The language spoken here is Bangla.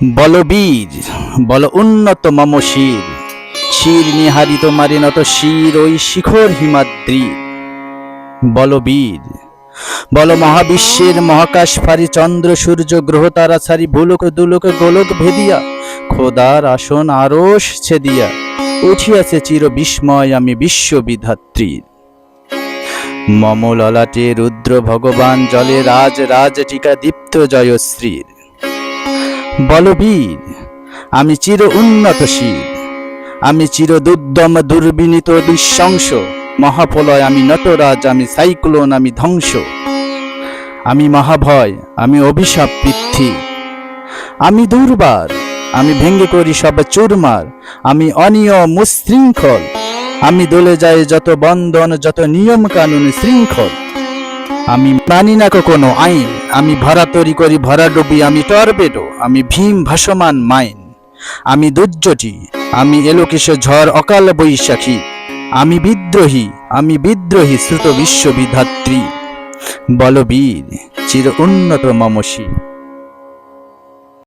বলবীর বল উন্নত মম শির শির নিহারিত মারে নত শির, ওই শিখর হিমাদ্রি। বলবীর বল মহাবিশ্বের মহাকাশ ফারি চন্দ্র, সূর্য, গ্রহ, তারা ছাড়ি ভুলক, দুলক, গোলক ভেদিয়া, খোদার আসন আরস ছেদিয়া, উঠিয়াছে চির বিস্ময় আমি বিশ্ববিধাত্রীর মম ললাটে রুদ্র ভগবান, জলে রাজ রাজ টিকা দীপ্ত জয়শ্রীর। বলবীর, আমি চির উন্নতশীল, আমি চির দুর্দম দুর্বিনীত দুঃশংস মহাপ্রলয় আমি নটরাজ, আমি সাইক্লোন, আমি ধ্বংস। আমি মহাভয়, আমি অভিশাপ পৃথ্বী আমি দুর্বার, আমি ভেঙ্গে করি সব চুরমার, আমি অনিয়ম উশৃঙ্খল, আমি দলে যাই যত বন্ধন, যত নিয়ম কানুন শৃঙ্খল। আমি মানি না কোনো আইন আমি ভরা তৈরি করি, ভরা ডুবি আমি টর্বেডো আমি ভীম ভাসমান মাইন। আমি দুর্যটি আমি এলোকেশ ঝড়, অকাল বৈশাখী। আমি বিদ্রোহী আমি বিদ্রোহী, শ্রুত বিশ্ববিধাত্রী। বলবীর, চির উন্নত মমশী।